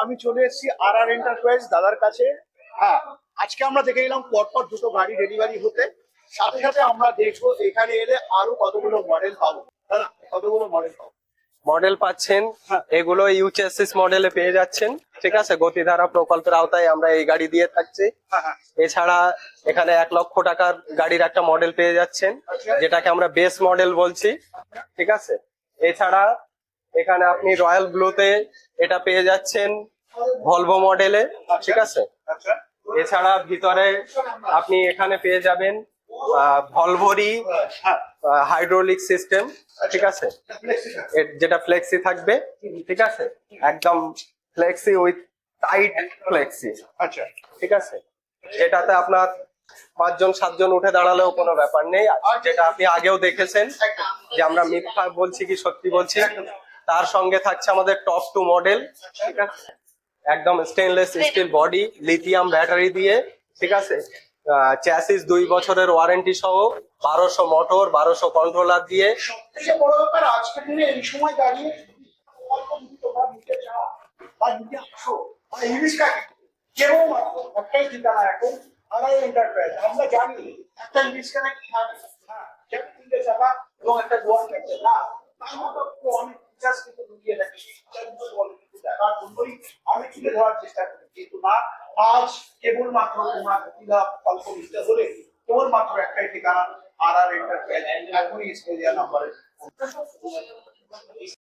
আমি চলে এসেছি আর আর এন্টারপ্রাইজ দাদার কাছে। হ্যাঁ আজকে আমরা দেখে নিলাম পরপর দুটো গাড়ি ডেলিভারি হতে। সাথে সাথে আমরা দেখব এখানে এলে আরও কতগুলো মডেল পাবো। দাদা কতগুলো মডেল পাবো। মডেল পাচ্ছেন। হ্যাঁ। এগুলো ইউচেসিস মডেলে পেয়ে যাচ্ছেন। ঠিক আছে গতিধারা প্রকল্পের আওতায় আমরা এই গাড়ি দিয়ে থাকছি। হ্যাঁ হ্যাঁ। এছাড়া এখানে এক লক্ষ টাকার গাড়ির একটা মডেল পেয়ে যাচ্ছেন আচ্ছা। যেটাকে আমরা বেস মডেল বলছি। ঠিক আছে? এছাড়া এখানে আপনি রয়্যাল ব্লুতে এটা পেয়ে যাচ্ছেন ভলভো মডেলে ঠিক আছে? আচ্ছা। এছাড়া ভিতরে আপনি এখানে পেয়ে যাবেন ভলভোরই হ্যাঁ হাইড্রোলিক সিস্টেম ঠিক আছে? যেটা ফ্লেক্সি থাকবে ঠিক আছে? একদম ফ্লেক্সি উইথ টাইট ফ্লেক্সি আচ্ছা। ঠিক আছে? এটাতে আপনার পাঁচজন সাতজন উঠে দাঁড়ালেও কোনো ব্যাপার নেই। যেটা আপনি আগেও দেখেছেন যে আমরা মিথ্যা বলছি কি সত্যি বলছি? তার সঙ্গে থাকছে আমাদের টপ টু মডেল ঠিক আছে? একদম stainless steel body lithium battery দিয়ে ঠিক আছে? চ্যাসিস দুই বছরের ওয়ারেন্টি সহ বারোশো মোটর বারোশো কন্ট্রোলার দিয়ে। বড় ব্যাপার আজকের দিনে এই সময় দাঁড়িয়ে তোমরা নিতে চাও বা নিতে আসো বা ইংলিশ কাকে একটাই ঠিকানা এখন আড়াই এন্টারপ্রাইজ আমরা জানি একটা ইংলিশ কানে কি থাকে হ্যাঁ যেমন তিনটে চাকা এবং একটা না তার মতো অনেক আমি তুলে ধরার চেষ্টা করি কিন্তু না আজ কেবলমাত্র তোমার প্রতিভা অল্প নিতে হলে কেবলমাত্র একটাই ঠিকানা আর আর এন্টারপ্রাইজ এখনই